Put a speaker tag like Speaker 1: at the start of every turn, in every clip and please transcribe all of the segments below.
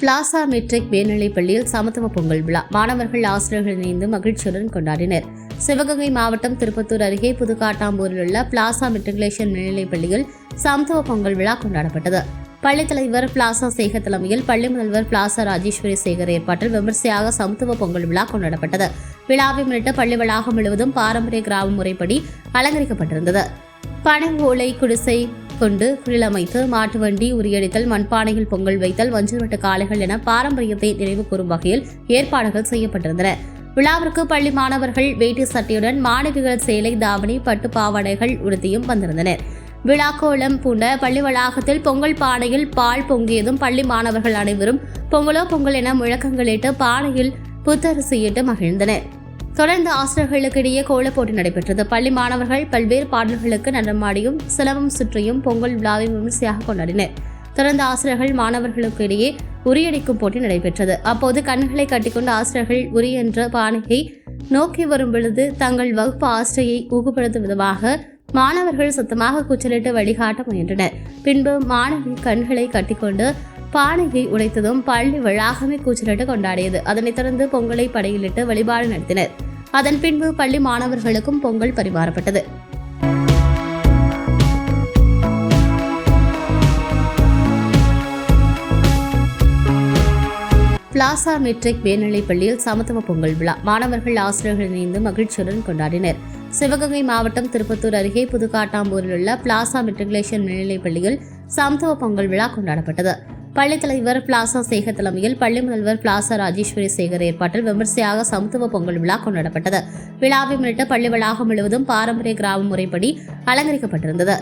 Speaker 1: Plaza matric மேல்நிலைப் பள்ளியில் சமத்துவ பொங்கல் விழா. மாணவர்கள் ஆசிரியர்கள் இணைந்து மகிழ்ச்சியுடன் கொண்டாடினர். சிவகங்கை மாவட்டம் திருப்பத்தூர் அருகே புதுக்காட்டாம்பூரில் உள்ள பிளாசா மெட்ரிகுலேஷன் மேல்நிலைப் பள்ளியில் சமத்துவ பொங்கல் விழா கொண்டாடப்பட்டது. பள்ளித் தலைவர் பிளாசா சேகர் தலைமையில் பள்ளி முதல்வர் பிளாசா ராஜேஸ்வரி சேகர் ஏற்பாட்டில் விமர்சையாக சமத்துவ பொங்கல் விழா கொண்டாடப்பட்டது. விழாவை முன்னிட்டு பள்ளி வளாகம் முழுவதும் பாரம்பரிய கிராம முறைப்படி அலங்கரிக்கப்பட்டிருந்தது. பனை ஓலை குடிசை கொண்டு குளிலமைத்து மாட்டு வண்டி உரியடித்தல் மண்பானையில் பொங்கல் வைத்தல் வஞ்சல்வட்ட காளைகள் என பாரம்பரியத்தை நினைவு கூறும் வகையில் ஏற்பாடுகள் செய்யப்பட்டிருந்தன. விழாவிற்கு பள்ளி மாணவர்கள் வேட்டி சட்டையுடன் மாணவிகள் சேலை தாவணி பட்டு பாவாடைகள் உடுத்தியும் வந்திருந்தனர். விழா கோலம் பூண்ட பள்ளி வளாகத்தில் பொங்கல் பானையில் பால் பொங்கியதும் பள்ளி மாணவர்கள் அனைவரும் பொங்கலோ பொங்கல் என முழக்கங்களிட்டு பானையில் புத்தரிசியிட்டு மகிழ்ந்தனர். தொடர்ந்து ஆசிரியர்களுக்கு இடையே கோலப் போட்டி நடைபெற்றது. பள்ளி மாணவர்கள் பல்வேறு பாடல்களுக்கு நடனமாடியும் சிலவம் சுற்றியும் பொங்கல் விழாவை விமர்சையாக கொண்டாடினர். தொடர்ந்து ஆசிரியர்கள் மாணவர்களுக்கு இடையே உரியடிக்கும் போட்டி நடைபெற்றது. அப்போது கண்களை கட்டிக்கொண்டு ஆசிரியர்கள் உரி என்ற பானையை நோக்கி வரும் பொழுது தங்கள் வகுப்பு ஆசிரியை ஊக்கப்படுத்தும் விதமாக மாணவர்கள் சத்தமாக கூச்சலிட்டு வழிகாட்ட முயன்றனர். பின்பு மாணவி கண்களை கட்டிக்கொண்டு பானையை உடைத்ததும் பள்ளி வளாகமே கூச்சலிட்டு கொண்டாடியது. அதனைத் தொடர்ந்து பொங்கலை படையிலிட்டு வழிபாடு நடத்தினர். அதன் பின்பு பள்ளி மாணவர்களுக்கும் பொங்கல் பரிமாறப்பட்டது. பிளாசா மெட்ரிக் மேல்நிலைப் பள்ளியில் சமத்துவ பொங்கல் விழா. மாணவர்கள் ஆசிரியர்கள் இணைந்து மகிழ்ச்சியுடன் கொண்டாடினர். சிவகங்கை மாவட்டம் திருப்பத்தூர் அருகே புதுக்காட்டாம்பூரில் உள்ள பிளாசா மெட்ரிகுலேஷன் மேல்நிலைப் பள்ளியில் சமத்துவ பொங்கல் விழா கொண்டாடப்பட்டது. பள்ளி தலைவர் பிளாசா சேகர் தலைமையில் பள்ளி முதல்வர் பிளாசா ராஜேஸ்வரி சேகர் ஏற்பாட்டில் விமர்சையாக சமத்துவ பொங்கல் விழா கொண்டாடப்பட்டது. விழாவை முன்னிட்டு பள்ளி வளாகம் முழுவதும் பாரம்பரிய கிராம முறைப்படி அலங்கரிக்கப்பட்டிருந்தது.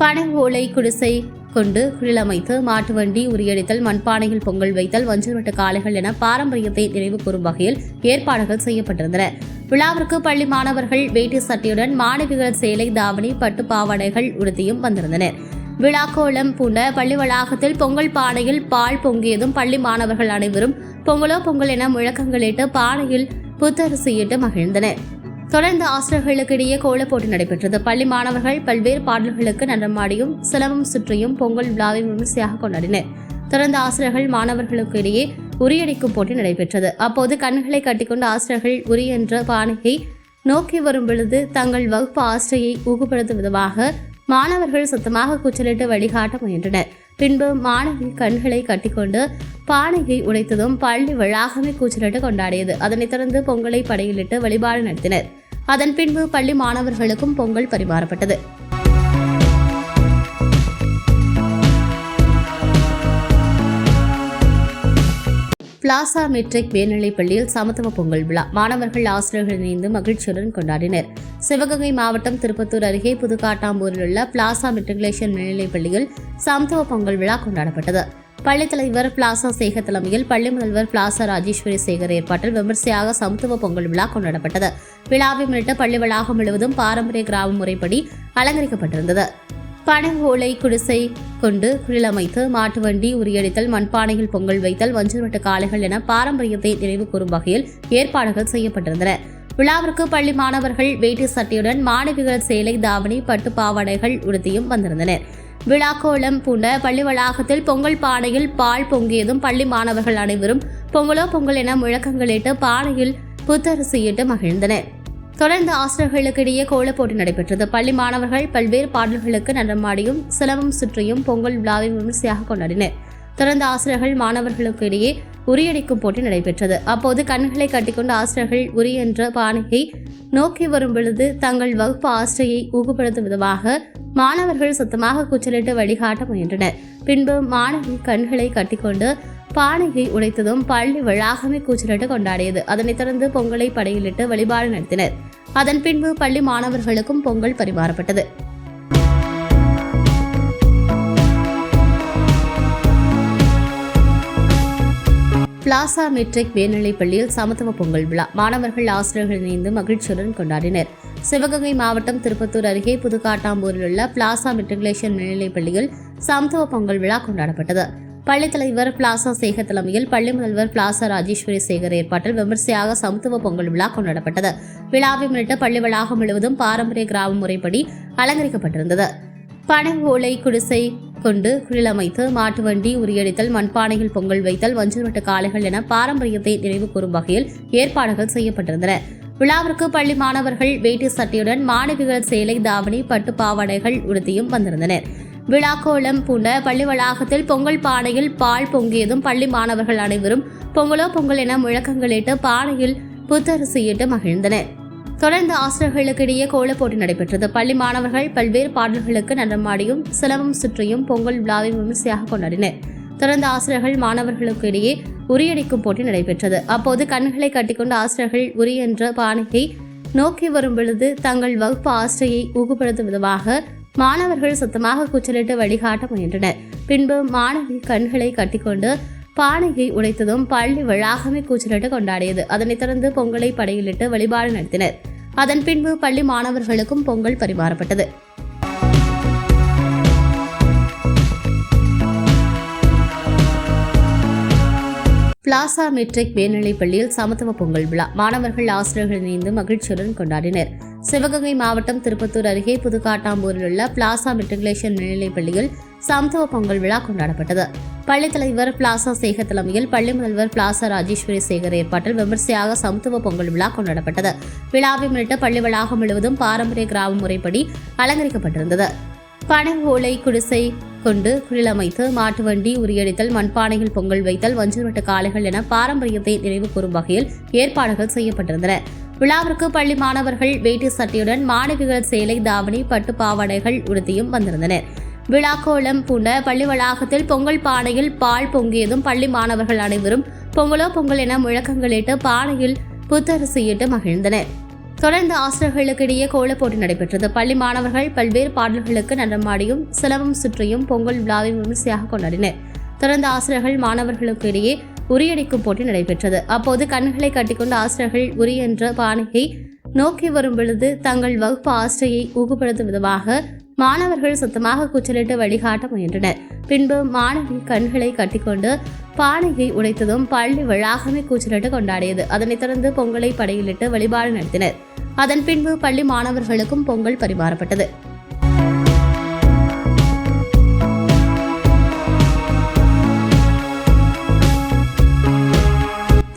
Speaker 1: பனை ஓலை குடிசை கொண்டு குழிலமைத்து மாட்டு வண்டி உரியடித்தல் மண்பானையில் பொங்கல் வைத்தல் வஞ்சல்வட்ட காளைகள் என பாரம்பரியத்தை நினைவு கூறும் வகையில் ஏற்பாடுகள் செய்யப்பட்டிருந்தன. விழாவிற்கு பள்ளி மாணவர்கள் வேட்டி சட்டையுடன் மாணவிகள் சேலை தாவணி பட்டு பாவாடைகள் உடுத்தியும் வந்திருந்தனர். விழாக்கோளம் பூண்ட பள்ளி வளாகத்தில் பொங்கல் பானையில் பால் பொங்கியதும் பள்ளி மாணவர்கள் அனைவரும் பொங்கலோ பொங்கல் என முழக்கங்களிட்டு பானையில் புத்தரிசியிட்டு மகிழ்ந்தனர். தொடர்ந்து ஆசிரியர்களுக்கு இடையே கோலப் போட்டி நடைபெற்றது. பள்ளி மாணவர்கள் பல்வேறு பாடல்களுக்கு நடமாடியும் சிலவம் சுற்றியும் பொங்கல் விழாவை விமர்சையாக கொண்டாடினர். தொடர்ந்து ஆசிரியர்கள் மாணவர்களுக்கு இடையே உரியடிக்கும் போட்டி நடைபெற்றது. அப்போது கண்களை கட்டிக்கொண்டு ஆசிரியர்கள் உரி என்ற பானையை நோக்கி வரும் பொழுது தங்கள் வகுப்பு ஆசிரியை ஊக்கப்படுத்தும் விதமாக மாணவர்கள் சத்தமாக கூச்சலிட்டு வழிகாட்ட முயன்றனர். பின்பு மாணவி கண்களை கட்டிக்கொண்டு பானையை உடைத்ததும் பள்ளி வளாகமே கூச்சலிட்டு கொண்டாடியது. அதனைத் தொடர்ந்து பொங்கலை படையிலிட்டு வழிபாடு நடத்தினர். அதன் பின்பு பள்ளி மாணவர்களுக்கும் பொங்கல் பரிமாறப்பட்டது. பிளாசா மெட்ரிக் மேல்நிலைப் பள்ளியில் சமத்துவ பொங்கல் விழா. மாணவர்கள் ஆசிரியர்கள் இணைந்து மகிழ்ச்சியுடன் கொண்டாடினர். சிவகங்கை மாவட்டம் திருப்பத்தூர் அருகே புதுக்காட்டாம்பூரில் உள்ள பிளாசா மெட்ரிகுலேஷன் மேல்நிலைப் பள்ளியில் சமத்துவ பொங்கல் விழா கொண்டாடப்பட்டது. பள்ளித் தலைவர் பிளாசா சேகர் தலைமையில் பள்ளி முதல்வர் பிளாசா ராஜேஸ்வரி சேகர் ஏற்பாட்டில் விமர்சையாக சமத்துவ பொங்கல் விழா கொண்டாடப்பட்டது. விழாவை முன்னிட்டு பள்ளி வளாகம் முழுவதும் பாரம்பரிய கிராம முறைப்படி அலங்கரிக்கப்பட்டிருந்தது. பனை ஓலை குடிசை கொண்டு குழிலமைத்து மாட்டு வண்டி உரியடித்தல் மண்பானையில் பொங்கல் வைத்தல் வஞ்சல்வட்ட காளைகள் என பாரம்பரியத்தை நினைவு கூறும் வகையில் ஏற்பாடுகள் செய்யப்பட்டிருந்தன. விழாவிற்கு பள்ளி மாணவர்கள் வேட்டி சட்டையுடன் மாணவிகள் சேலை தாவணி பட்டு பாவாடைகள் உடுத்தியும் வந்திருந்தனர். விழா கோலம் பூண்ட பள்ளி வளாகத்தில் பொங்கல் பானையில் பால் பொங்கியதும் பள்ளி மாணவர்கள் அனைவரும் பொங்கலோ பொங்கல் என முழக்கங்களிட்டு பானையில் புத்தரிசியிட்டு மகிழ்ந்தனர். தொடர்ந்து ஆசிரியர்களுக்கு இடையே கோலப் போட்டி நடைபெற்றது. பள்ளி மாணவர்கள் பல்வேறு பாடல்களுக்கு நடனமாடியும் சிலவம் சுற்றியும் பொங்கல் விழாவை விமர்சையாக கொண்டாடினர். தொடர்ந்து ஆசிரியர்கள் மாணவர்களுக்கு இடையே உரியடிக்கும் போட்டி நடைபெற்றது. அப்போது கண்களை கட்டிக்கொண்டு ஆசிரியர்கள் உரி என்ற பானையை நோக்கி வரும் பொழுது தங்கள் வகுப்பு ஆசிரியை ஊக்கப்படுத்தும் விதமாக மாணவர்கள் சத்தமாக கூச்சலிட்டு வழிகாட்ட முயன்றனர். பின்பு மாணவி கண்களை கட்டிக்கொண்டு பானையை உடைத்ததும் பள்ளி வளாகமே கூச்சலிட்டு கொண்டாடியது. அதனைத் தொடர்ந்து பொங்கலை படையிலிட்டு வழிபாடு நடத்தினர். அதன் பின்பு பள்ளி மாணவர்களுக்கும் பொங்கல் பரிமாறப்பட்டது. பிளாசா மெட்ரிக் மேல்நிலைப் பள்ளியில் சமத்துவ பொங்கல் விழா. மாணவர்கள் ஆசிரியர்கள் இணைந்து மகிழ்ச்சியுடன் கொண்டாடினர். சிவகங்கை மாவட்டம் திருப்பத்தூர் அருகே புதுக்காட்டாம்பூரில் உள்ள பிளாசா மெட்ரிகுலேஷன் மேல்நிலைப் பள்ளியில் சமத்துவ பொங்கல் விழா கொண்டாடப்பட்டது. பள்ளி தலைவர் பிளாசா சேகர் தலைமையில் பள்ளி முதல்வர் பிளாசா ராஜேஸ்வரி சேகர் ஏற்பாட்டில் விமர்சையாக சமத்துவ பொங்கல் விழா கொண்டாடப்பட்டது. விழாவை முன்னிட்டு பள்ளி வளாகம் முழுவதும் பாரம்பரிய கிராம முறைப்படி அலங்கரிக்கப்பட்டிருந்தது. பனை ஓலை குடிசை கொண்டு குழிலமைத்து மாட்டு வண்டி உரியடித்தல் மண்பானையில் பொங்கல் வைத்தல் வஞ்சல்வட்ட காளைகள் என பாரம்பரியத்தை நினைவு கூறும் வகையில் ஏற்பாடுகள் செய்யப்பட்டிருந்தன. விழாவிற்கு பள்ளி மாணவர்கள் வேட்டி சட்டையுடன் மாணவிகள் சேலை தாவணி பட்டு பாவாடைகள் உடுத்தியும் வந்திருந்தனர். விழாக்கோலம் பூண்ட பள்ளி வளாகத்தில் பொங்கல் பானையில் பால் பொங்கியதும் பள்ளி மாணவர்கள் அனைவரும் பொங்கலோ பொங்கல் என முழக்கங்களிட்டு பானையில் புத்தரிசியிட்டு மகிழ்ந்தனர். தொடர்ந்து ஆசிரியர்களுக்கிடையே கோலப் போட்டி நடைபெற்றது. பள்ளி மாணவர்கள் பல்வேறு பாடல்களுக்கு நடனமாடியும் சிலம்பம் சுற்றியும் பொங்கல் விழாவை விமர்சையாக கொண்டாடினர். தொடர்ந்து ஆசிரியர்கள் மாணவர்களுக்கு இடையே உரியடிக்கும் போட்டி நடைபெற்றது. அப்போது கண்களை கட்டிக்கொண்டு ஆசிரியர்கள் உரி என்ற பானையை நோக்கி வரும் பொழுது தங்கள் வகுப்பு ஆசிரியை ஊக்கப்படுத்தும் விதமாக மாணவர்கள் சுத்தமாக கூச்சலிட்டு வழிகாட்ட முயன்றனர். பின்பு மாணவி கண்களை கட்டிக்கொண்டு பானையை உடைத்ததும் பள்ளி வளாகமே கூச்சலிட்டு கொண்டாடியது. அதனைத் தொடர்ந்து பொங்கலை படையிலிட்டு வழிபாடு நடத்தினர். அதன் பின்பு பள்ளி மாணவர்களுக்கும் பொங்கல் பரிமாறப்பட்டது. பிளாசா மெட்ரிக் மேல்நிலைப் பள்ளியில் சமத்துவ பொங்கல் விழா. மாணவர்கள் ஆசிரியர்கள் இணைந்து மகிழ்ச்சியுடன் கொண்டாடினர். சிவகங்கை மாவட்டம் திருப்பத்தூர் அருகே புதுக்காட்டாம்பூரில் உள்ள பிளாசா மெட்ரிகுலேஷன் மேல்நிலைப் பள்ளியில் சமத்துவ பொங்கல் விழா கொண்டாடப்பட்டது. பள்ளித் தலைவர் பிளாசா சேகர் தலைமையில் பள்ளி முதல்வர் பிளாசா ராஜேஸ்வரி சேகர் ஏற்பாட்டில் விமர்சையாக சமத்துவ பொங்கல் விழா கொண்டாடப்பட்டது. விழாவை முன்னிட்டு பள்ளி வளாகம் முழுவதும் பாரம்பரிய கிராம முறைப்படி அலங்கரிக்கப்பட்டிருந்தது. பனை ஓலை குடிசை கொண்டு குழிலமைத்து மாட்டு வண்டி உரியடித்தல் மண்பானையில் பொங்கல் வைத்தல் வஞ்சல்வட்ட காளைகள் என பாரம்பரியத்தை நினைவு கூறும் வகையில் ஏற்பாடுகள் செய்யப்பட்டிருந்தன. விழாவிற்கு பள்ளி மாணவர்கள் வேட்டி சட்டையுடன் மாணவிகள் சேலை தாவணி பட்டு பாவாடைகள் உடுத்தியும் வந்திருந்தனர். விழா கோலம் பூண்ட பள்ளி வளாகத்தில் பொங்கல் பானையில் பால் பொங்கியதும் பள்ளி மாணவர்கள் அனைவரும் பொங்கலோ பொங்கல் என முழக்கங்களிட்டு பானையில் புத்தரிசியிட்டு மகிழ்ந்தனர். தொடர்ந்து ஆசிரியர்களுக்கிடையே கோல போட்டி நடைபெற்றது. பள்ளி மாணவர்கள் பல்வேறு பாடல்களுக்கு நடனமாடியும் சிலவம் சுற்றியும் பொங்கல் விழாவை விமர்சையாக கொண்டாடினர். தொடர்ந்து ஆசிரியர்கள் மாணவர்களுக்கு இடையே உரியடிக்கும் போட்டி நடைபெற்றது. அப்போது கண்களை கட்டிக்கொண்டு ஆசிரியர்கள் உரி என்ற பானையை நோக்கி வரும் பொழுது தங்கள் வகுப்பு ஆசிரியை ஊக்கப்படுத்தும் விதமாக மாணவர்கள் சுத்தமாக கூச்சலிட்டு வழிகாட்ட முயன்றனர். பின்பு மாணவி கண்களை கட்டிக்கொண்டு பானையை உடைத்ததும் பள்ளி வளாகமே கூச்சலிட்டு கொண்டாடியது. அதனைத் தொடர்ந்து பொங்கலை படையிலிட்டு வழிபாடு நடத்தினர். அதன் பின்பு பள்ளி மாணவர்களுக்கும் பொங்கல் பரிமாறப்பட்டது.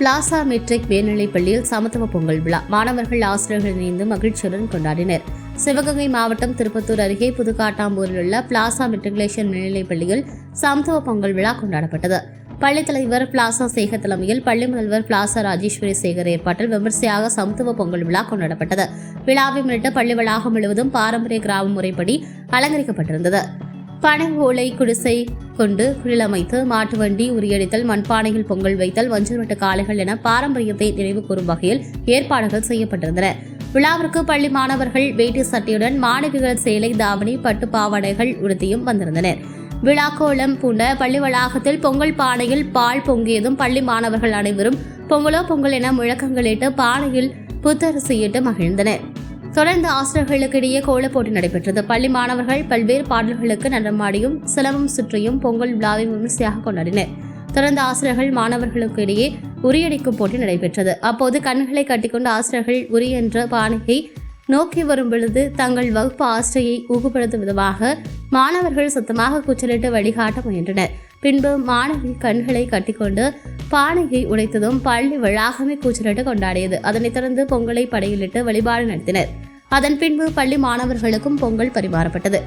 Speaker 1: பிளாசா மெட்ரிக் மேல்நிலைப் பள்ளியில் சமத்துவ பொங்கல் விழா. மாணவர்கள் ஆசிரியர்கள் இணைந்து மகிழ்ச்சியுடன் கொண்டாடினர். சிவகங்கை மாவட்டம் திருப்பத்தூர் அருகே புதுக்காட்டாம்பூரில் உள்ள பிளாசா மெட்ரிகுலேஷன் மேல்நிலைப் பள்ளியில் சமத்துவ பொங்கல் விழா கொண்டாடப்பட்டது. பள்ளி தலைவர் பிளாசா சேகர் தலைமையில் பள்ளி முதல்வர் பிளாசா ராஜேஸ்வரி சேகர் ஏற்பாட்டில் விமர்சையாக சமத்துவ பொங்கல் விழா கொண்டாடப்பட்டது. விழாவை முன்னிட்டு பள்ளி வளாகம் முழுவதும் பாரம்பரிய கிராம முறைப்படி அலங்கரிக்கப்பட்டிருந்தது. பனை ஓலை குடிசை கொண்டு குழிலமைத்து மாட்டு வண்டி உரியடித்தல் மண்பானையில் பொங்கல் வைத்தல் வஞ்சல்வட்ட காளைகள் என பாரம்பரியத்தை நினைவு கூறும் வகையில் ஏற்பாடுகள் செய்யப்பட்டிருந்தன. விழாவிற்கு பள்ளி மாணவர்கள் வேட்டி சட்டையுடன் மாணவிகள் சேலை தாவணி பட்டு பாவாடைகள் உடுத்தியும் வந்திருந்தனர். விழா கோலம் பூண்ட பள்ளி வளாகத்தில் பொங்கல் பானையில் பால் பொங்கியதும் பள்ளி மாணவர்கள் அனைவரும் பொங்கலோ பொங்கல் என முழக்கங்களிட்டு பானையில் புத்தரிசியிட்டு மகிழ்ந்தனர். தொடர்ந்து ஆசிரியர்களுக்கிடையே கோலப் போட்டி நடைபெற்றது. பள்ளி மாணவர்கள் பல்வேறு பாடல்களுக்கு நடனமாடியும் சிலவும் சுற்றியும் பொங்கல் விழாவை விமர்சையாக கொண்டாடினர். தொடர்ந்து ஆசிரியர்கள் மாணவர்களுக்கு இடையே உரியடிக்கும் போட்டி நடைபெற்றது. அப்போது கண்களை கட்டிக்கொண்டு ஆசிரியர்கள் உரி என்ற பானையை நோக்கி வரும் பொழுது தங்கள் வகுப்பு ஆசிரியை ஊக்கப்படுத்தும் விதமாக மாணவர்கள் சுத்தமாக கூச்சலிட்டு வழிகாட்ட முயன்றனர். பின்பு மாணவி கண்களை கட்டிக்கொண்டு பானையை உடைத்ததும் பள்ளி வளாகமே கூச்சலிட்டு கொண்டாடியது. அதனைத் தொடர்ந்து பொங்கலை படையிலிட்டு வழிபாடு நடத்தினர். அதன் பின்பு பள்ளி மாணவர்களுக்கும் பொங்கல் பரிமாறப்பட்டது.